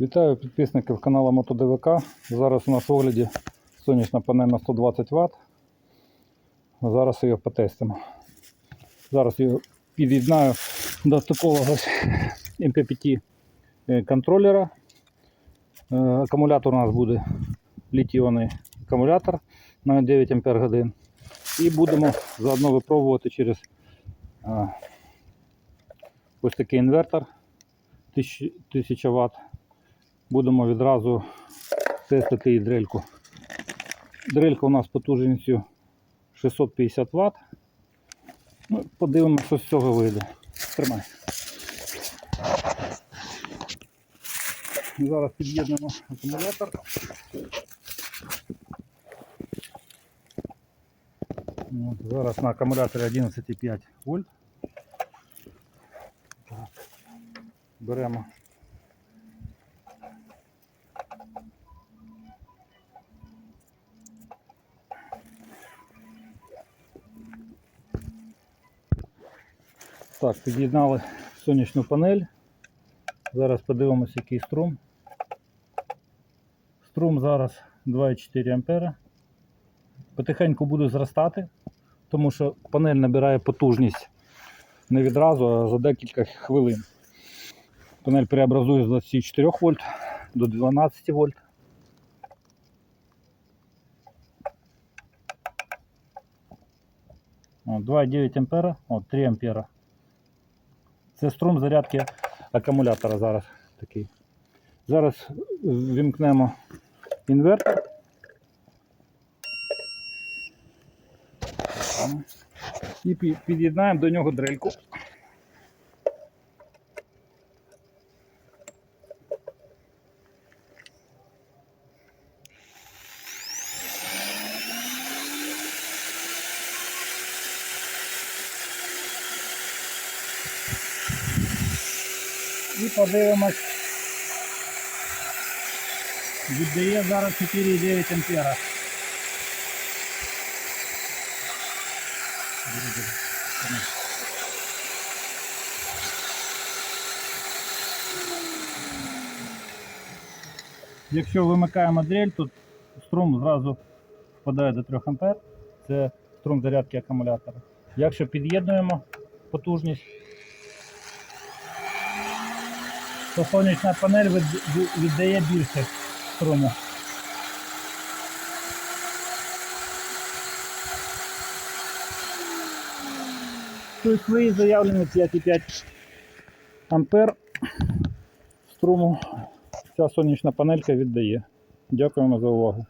Вітаю підписників каналу МотоДВК. Зараз у нас в огляді сонячна панель на 120 Вт. Зараз її потестимо. Зараз її під'єднаю до такого ось MPPT е, контролера. Е, Акумулятор у нас буде літіонний акумулятор на 9 Ампер. І будемо заодно випробувати через ось такий інвертор 1000 1000 Вт. Будемо відразу тестити і дрельку. Дрелька у нас потужністю 650 Вт. Ну, подивимося, що з цього вийде. Тримай. Зараз під'єднуємо акумулятор. От, зараз на акумуляторі 11,5 вольт. Беремо Так, під'єднали сонячну панель. Зараз подивимося, який струм. Струм зараз 2,4 ампера. Потихеньку буду зростати, тому що панель набирає потужність не відразу, а за декілька хвилин. Панель преобразує з 24 вольт до 12 вольт. О, 2,9 ампера, о, 3 ампера. Це струм зарядки акумулятора зараз такий. Зараз вімкнемо інвертор. І під'єднаємо до нього дрельку. І подивимось. Віддає зараз 4,9 ампера. Якщо вимикаємо дрель, то струм зразу впадає до 3 ампер. Це струм зарядки акумулятора. Якщо під'єднуємо потужність, то сонячна панель від- від- віддає більше струму. Тобто свої заявлені 5,5 ампер струму ця сонячна панелька віддає. Дякуємо за увагу.